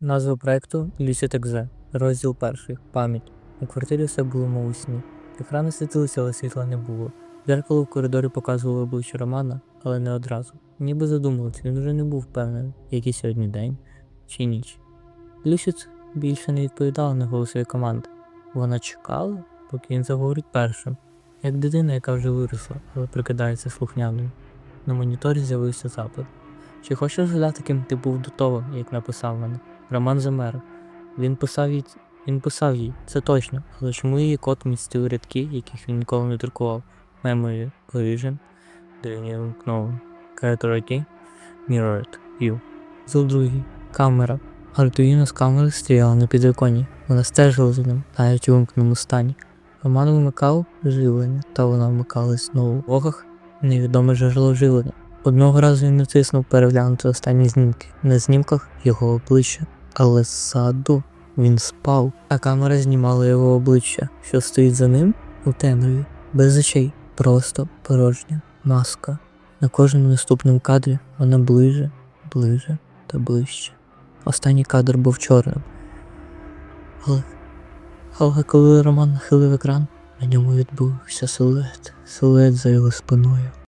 Назва проекту Exe. Розділ перший. Пам'ять. У квартирі все було мов у сні. Екрани світилися, але світла не було. Дзеркало в коридорі показувало обличчя Романа, але не одразу. Ніби задумувався, він вже не був впевнений, який сьогодні день чи ніч. Люсід більше не відповідала на голосові команди. Вона чекала, поки він заговорить першим, як дитина, яка вже виросла, але прикидається слухняною. На моніторі з'явився запит. Чи хочеш згадати, ким ти був до того, як написав мене? Роман замер. Він писав їй, він писав їй, це точно, але чому її код містив рядки, яких він ніколи не друкував? Memory Origin, дорівнює вимкнув. Character Mirrored, You. Зул другий. Камера. Артуїно з камери стояла на підвіконні. Вона стежила за ним, навіть у вимкненому стані. Роман вмикав живлення, та вона вмикалась знову. В оках невідоме джерело живлення. Одного разу він натиснув переглянути останні знімки. На знімках його обличчя, але ззаду він спав, а камера знімала його обличчя, що стоїть за ним у темряві, без очей, просто порожня маска. На кожному наступному кадрі вона ближе, ближе та ближче. Останній кадр був чорним. Але, але коли Роман нахилив екран, на ньому відбувся силует, силует за його спиною.